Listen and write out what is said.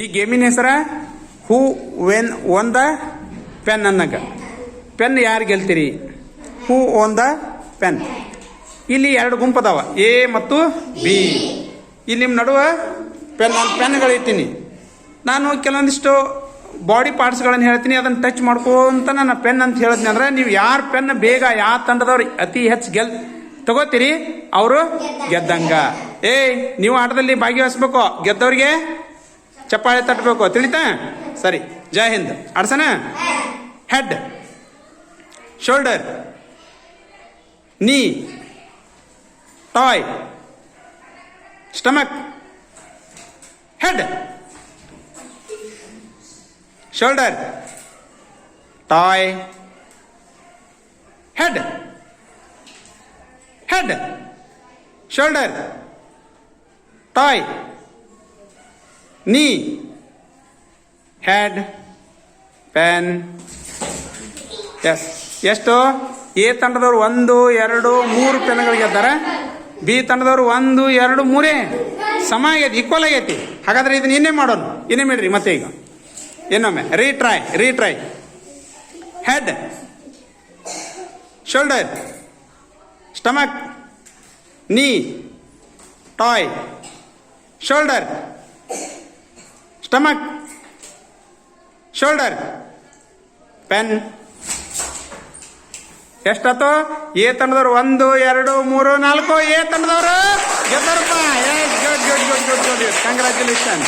ಈ ಗೇಮಿನ ಹೆಸರ who when on the pen ಅನ್ನಕ ಪೆನ್ ಯಾರು ಗೆಲ್ತೀರಿ? Who on the pen. ಇಲ್ಲಿ ಎರಡು ಗುಂಪದಾವ ಎ ಮತ್ತು ಬಿ. ಇಲ್ಲಿ ನಿಮ್ಮ ನಡುವೆ ಪೆನ್ ಪೆನ್ಗಳು ಇರ್ತೀನಿ ನಾನು ಕೆಲವೊಂದಿಷ್ಟು ಬಾಡಿ ಪಾರ್ಟ್ಸ್ಗಳನ್ನು ಹೇಳ್ತೀನಿ, ಅದನ್ನು ಟಚ್ ಮಾಡ್ಕೊಂತ ನನ್ನ ಪೆನ್ ಅಂತ ಹೇಳಿದ್ನಿ ಅಂದ್ರೆ ನೀವು ಯಾರು ಪೆನ್ ಬೇಗ ಯಾವ ತಂಡದವ್ರು ಅತಿ ಹೆಚ್ಚು ಗೆಲ್ ತಗೋತೀರಿ? ಅವರು ಗೆದ್ದಂಗ. ಏಯ್, ನೀವು ಆಟದಲ್ಲಿ ಭಾಗವಹಿಸ್ಬೇಕು ಗೆದ್ದವ್ರಿಗೆ ಚಪ್ಪಾಳೆ ತಟ್ಟಬೇಕು, ತಿಳಿತಾ? ಸರಿ, ಜೈ ಹಿಂದ್. ಆಡ್ಸನ head shoulder knee toe stomach head shoulder toe head head shoulder toe knee head pen S. ಎಷ್ಟು? ಎ ತಂಡದವರು ಒಂದು, ಎರಡು, ಮೂರು ಪೆನ್ಗಳು ಗೆದ್ದಾರೆ ಬಿ ತಂಡದವರು ಒಂದು, ಎರಡು, ಮೂರೇ. ಸಮ ಆಗೈತಿ ಈಕ್ವಲ್ ಆಗೈತಿ. ಹಾಗಾದ್ರೆ ಇದನ್ನ ಇನ್ನೇ ಮಾಡೋಣ. ಇನ್ನೇ ಮಾಡ್ರಿ ಮತ್ತೆ ಈಗ. ಇನ್ನೊಮ್ಮೆ. Retry retry head shoulder stomach knee toe shoulder stomach shoulder pen. ಎಷ್ಟಾತು A ತಂಡದವ್ರು ಒಂದು ಎರಡು ಮೂರು ನಾಲ್ಕು ಎ ತಂಡದವರು ಗೆದ್ದರಪ್ಪ ಕಂಗ್ರ್ಯಾಚುಲೇಷನ್